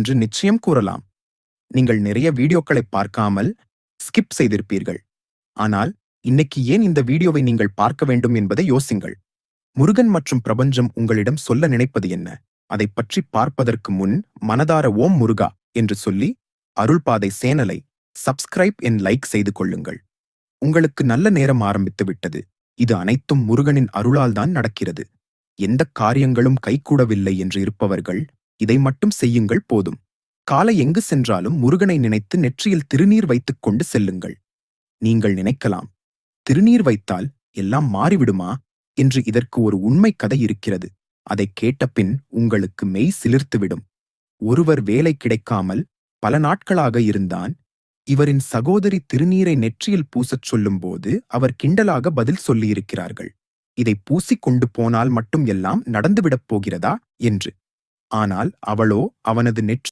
என்று நிச்சயம் கூறலாம். நீங்கள் நிறைய வீடியோக்களை பார்க்காமல் ஸ்கிப் செய்திருப்பீர்கள். ஆனால் இன்னைக்கு ஏன் இந்த வீடியோவை நீங்கள் பார்க்க வேண்டும் என்பதை யோசிங்கள் முருகன் மற்றும் பிரபஞ்சம் உங்களிடம் சொல்ல நினைப்பது என்ன? அதை பற்றி பார்ப்பதற்கு முன் மனதார ஓம் முருகா என்று சொல்லி அருள்பாதை சேனலை சப்ஸ்கிரைப் என் லைக் செய்து கொள்ளுங்கள். உங்களுக்கு நல்ல நேரம் ஆரம்பித்து விட்டது. இது அனைத்தும் முருகனின் அருளால் தான் நடக்கிறது. எந்த காரியங்களும் கைகூடவில்லை என்று இருப்பவர்கள் இதை மட்டும் செய்யுங்கள் போதும். காலை எங்கு சென்றாலும் முருகனை நினைத்து நெற்றியில் திருநீர் வைத்துக் கொண்டு செல்லுங்கள். நீங்கள் நினைக்கலாம் திருநீர் வைத்தால் எல்லாம் மாறிவிடுமா என்று இதற்கு ஒரு உண்மை கதை இருக்கிறது. அதை கேட்டபின் உங்களுக்கு மெய் சிலிர்த்துவிடும். ஒருவர் வேலை கிடைக்காமல் பல நாட்களாக இருந்தான். இவரின் சகோதரி திருநீரை நெற்றியில் பூசச் சொல்லும்போது அவர் கிண்டலாக பதில் சொல்லியிருக்கிறார்கள். இதை பூசிக் கொண்டு போனால் மட்டும் எல்லாம் நடந்துவிடப் போகிறதா? என்று. ஆனால் அவளோ அவனது நெற்றி